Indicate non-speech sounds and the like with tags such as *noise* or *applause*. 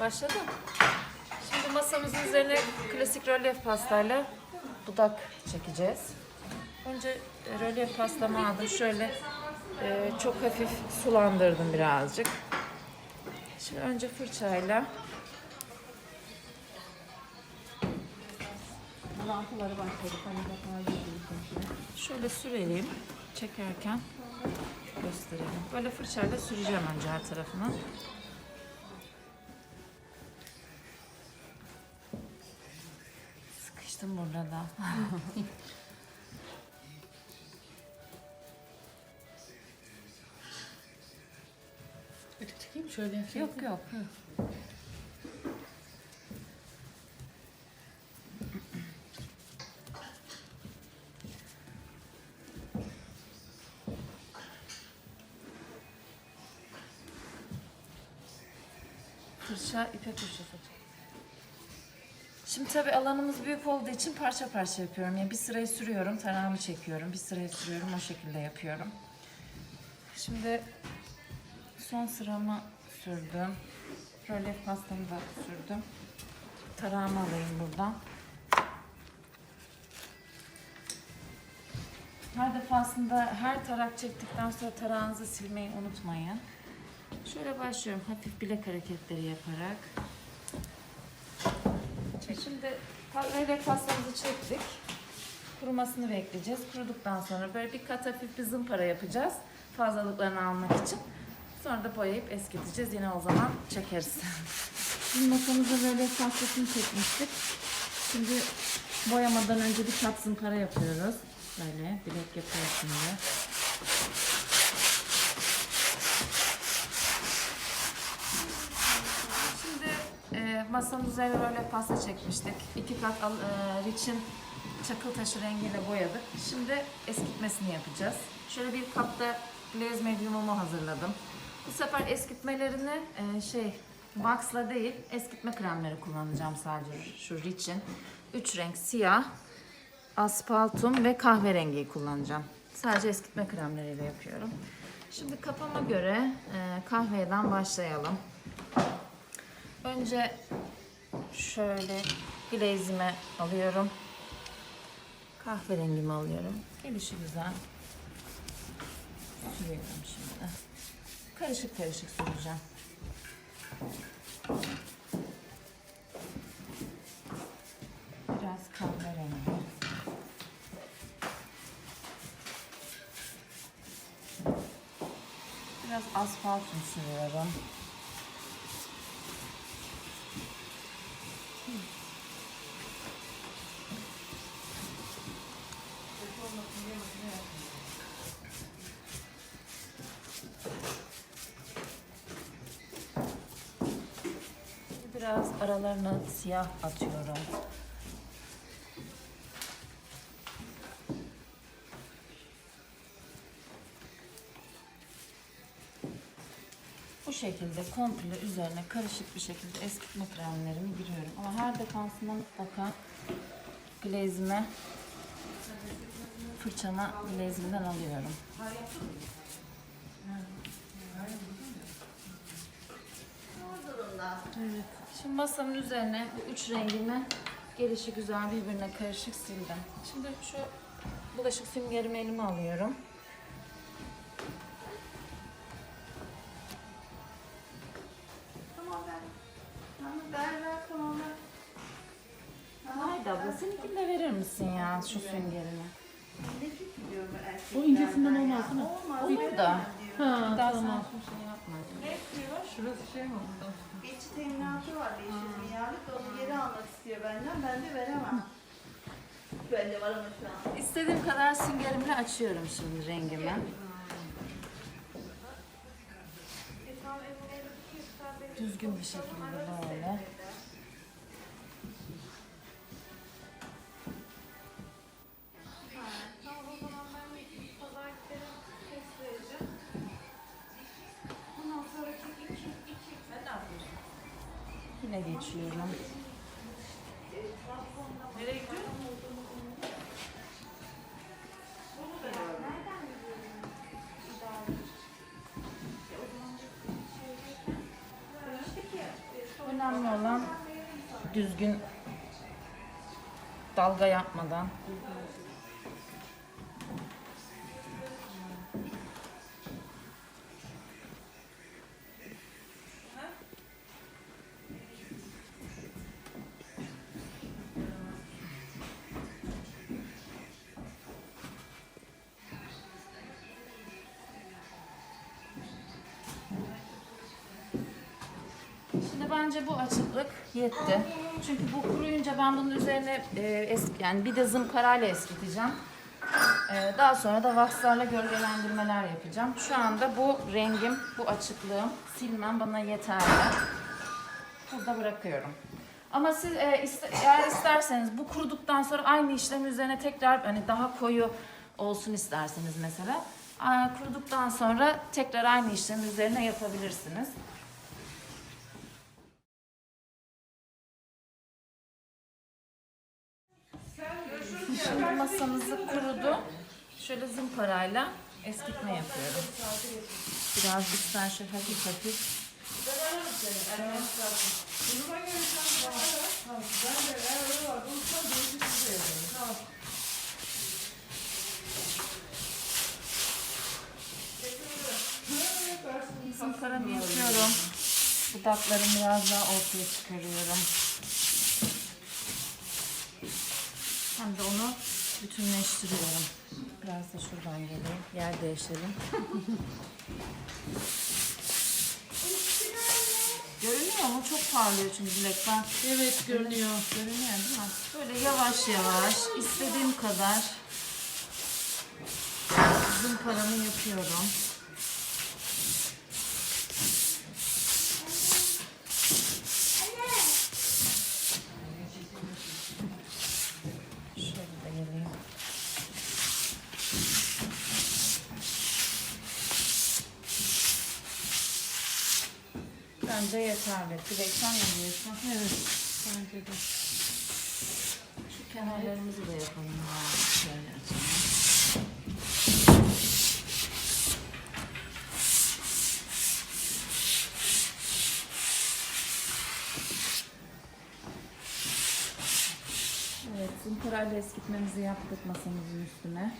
Başladı. Şimdi masamızın üzerine klasik rölyef pastayla dudak çekeceğiz. Önce e, rölyef pastamı aldım. Şöyle e, çok hafif sulandırdım birazcık. Şimdi önce fırçayla Lampuları başladık. Hani şöyle sürelim. Çekerken gösterelim. Böyle fırçayla süreceğim önce her tarafına. Sıkıştım burada da. *laughs* Mi? şöyle. yok yok. Fırça ipek fırçası. Şimdi tabii alanımız büyük olduğu için parça parça yapıyorum. Yani bir sırayı sürüyorum, tarağımı çekiyorum. Bir sırayı sürüyorum, o şekilde yapıyorum. Şimdi son sıramı sürdüm. Rölyef pastamı da sürdüm. Tarağımı alayım buradan. Her defasında her tarak çektikten sonra tarağınızı silmeyi unutmayın. Şöyle başlıyorum hafif bilek hareketleri yaparak. Şimdi rölyef pastamızı çektik. Kurumasını bekleyeceğiz. Kuruduktan sonra böyle bir kat hafif bir zımpara yapacağız. Fazlalıklarını almak için. Sonra da boyayıp eskiteceğiz. Yine o zaman çekeriz. *laughs* Şimdi masamıza böyle pastasını çekmiştik. Şimdi boyamadan önce bir kat zımpara yapıyoruz. Böyle bilek yapıyoruz. Şimdi e, masanın üzerine böyle pasta çekmiştik. İki kat al, e, Rich'in çakıl taşı rengiyle boyadık. Şimdi eskitmesini yapacağız. Şöyle bir kapta glaze medium'umu hazırladım. Bu sefer eskitmelerini e, şey wax'la değil eskitme kremleri kullanacağım sadece şu Rich'in. Üç renk siyah, asfaltum ve kahverengiyi kullanacağım. Sadece eskitme kremleriyle yapıyorum. Şimdi kafama göre e, kahveden başlayalım. Önce şöyle glaze'imi alıyorum. Kahverengimi alıyorum. Gelişi güzel. Sürüyorum şimdi. Karışık karışık süreceğim. Biraz kahverengi. Biraz asfaltum sürüyorum. Biraz aralarına siyah atıyorum. Bu şekilde komple üzerine karışık bir şekilde eskitme kremlerimi giriyorum. Ama her defasında mutlaka glazime fırçama glazimden alıyorum. Evet. Şimdi masamın üzerine bu üç rengimi gelişi güzel birbirine karışık sildim. Şimdi şu bulaşık süngerimi elime alıyorum. Tamam ben. Tamam ver ver tamam ver. Haydi abla seninkini de verir misin ya şu süngerini? Ne biliyorum erkeklerden O incesinden olmaz mi? Olmaz. Olur da. Ha Daha tamam. sen. Ne istiyor? Şurası şey mi oldu? Geçit teminatı var 500 milyarlık da onu geri almak istiyor benden. Ben de veremem. Bende var ama şu an. İstediğim kadar süngerimle açıyorum şimdi rengimi. Düzgün bir şekilde böyle. Yine geçiyorum. Nereye gidiyor? Önemli düzgün dalga yapmadan. Bence bu açıklık yetti. Çünkü bu kuruyunca ben bunun üzerine e, es, yani bir de zımparayla eskiteceğim. E, daha sonra da vakslarla gölgelendirmeler yapacağım. Şu anda bu rengim, bu açıklığım, silmem bana yeterli. Burada bırakıyorum. Ama siz e, iste- eğer isterseniz bu kuruduktan sonra aynı işlem üzerine tekrar hani daha koyu olsun isterseniz mesela. Kuruduktan sonra tekrar aynı işlem üzerine yapabilirsiniz. Şimdi masamızı kurudu. Şöyle zımparayla eskitme yapıyorum. Biraz şöyle hafif hafif. Zımparamı yapıyorum. Dudaklarımı biraz daha ortaya çıkarıyorum. Hem de onu bütünleştiriyorum. Biraz da şuradan geleyim. Yer değişelim. *laughs* Görünüyor mu? Çok parlıyor çünkü bilekten. Evet görünüyor. Görünüyor değil mi? Böyle yavaş yavaş istediğim kadar zımparamı yapıyorum. Şöyle de geleyim. Bence yeterli. Dilek sen ne diyorsun? Evet. Bence de. Şu kenarlarımızı da yapalım. Şöyle açalım. Evet, zımparayla eskitmemizi yaptık masamızın üstüne.